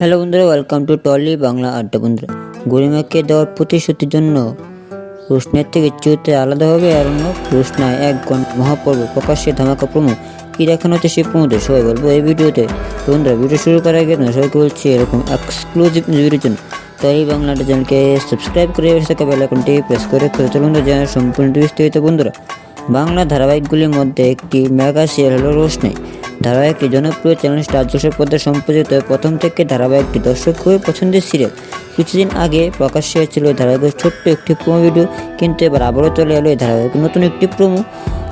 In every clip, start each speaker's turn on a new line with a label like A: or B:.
A: Hello বন্ধুরা welcome to trolley Bangla আড্ডা বন্ধুরা। গরিমাকে দেওয়ার প্রতিশ্রুতির জন্য প্রশ্নের থেকে চিরতে আলাদা হবে আর অন্য রোশনায় এক ঘণ্টা মহাপর্ব প্রকাশ্যে ধামাকা প্রমো কী দেখানো হচ্ছে সেই প্রমোতে সবাই বলব এই ভিডিওতে। বন্ধুরা, ভিডিও শুরু করার আগে সবাইকে বলছি এরকম এক্সক্লুসিভ ভিডিওর জন্য। টলি বাংলা আড্ডা চ্যানেলকে সাবস্ক্রাইব করে থাকা আইকনটি প্রেস করে তো বন্ধুরা, জানার সম্পূর্ণ বিস্তারিত বন্ধুরা। বাংলা ধারাবাহিকগুলির মধ্যে একটি মেগা সিরিয়াল হলো রোশনাই। ধারাবাহিকটি জনপ্রিয় চ্যানেল স্টার জোসের পর্দায় সম্প্রচারিত প্রথম থেকে ধারাবাহিকটি দর্শক খুবই পছন্দের সিরিয়াল কিছুদিন আগে প্রকাশ্যে হয়েছিল ধারাবাহিকের ছোট্ট একটি প্রোমো ভিডিও কিন্তু এবার আবারও চলে এলো এই ধারাবাহিকের নতুন একটি প্রোমো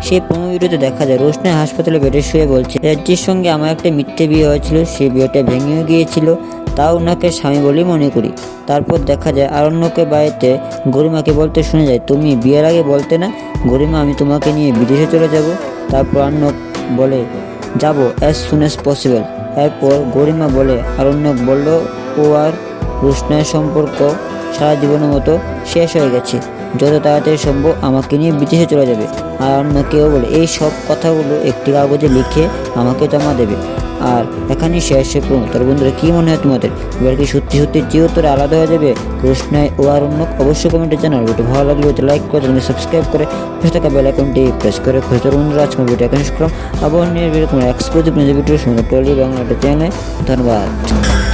A: সেই প্রোমো ভিডিওতে দেখা যায়, রোশনাই হাসপাতালে বেডে শুয়ে বলছে, রাজ্যের সঙ্গে আমার একটা মিথ্যে বিয়ে হয়েছিল, সেই বিয়েটা ভেঙেও গিয়েছিল, তাও ওনাকে স্বামী বলেই মনে করি। তারপর দেখা যায়, আরণ্যকে বাড়িতে, গরিমাকে বলতে শুনে যায়, তুমি বিয়ের আগে বলতে না, গরিমা আমি তোমাকে নিয়ে বিদেশে চলে যাব। তারপর আরণ্যক বলে যাব অ্যাজ সুন অ্যাজ পসিবল এরপর গরিমা বলে, আরণ্যক বলল, ও আর রুষ্ণের সম্পর্ক সারা জীবনের মতো শেষ হয়ে গেছে। যত তাড়াতাড়ি সম্ভব আমাকে নিয়ে বিদেশে চলে যাবে। আর অন্য কেউ বলে, এই সব কথাগুলো একটি কাগজে লিখে আমাকে জমা দেবে। আর এখানেই শেষ প্রমো তার বন্ধুরা, কী মনে হয় তোমাদের? এবার কি সত্যি সত্যি তোরা আলাদা হয়ে যাবে? কৃষ্ণায় ও আর অন্য অবশ্যই কমেন্টে জানার ভিডিও ভালো লাগলে ভিডিও লাইক করে চ্যানেল সাবস্ক্রাইব করে পাশে থাকা বেল আইকনটি প্রেস করে খুঁজে বন্ধুরা আজকে ভিডিও এখানে করলাম। আবার নিয়ে এরকম এক্সক্লুসিভ নিজের ভিডিও শুনে টলি বাংলা চ্যানেলে ধন্যবাদ।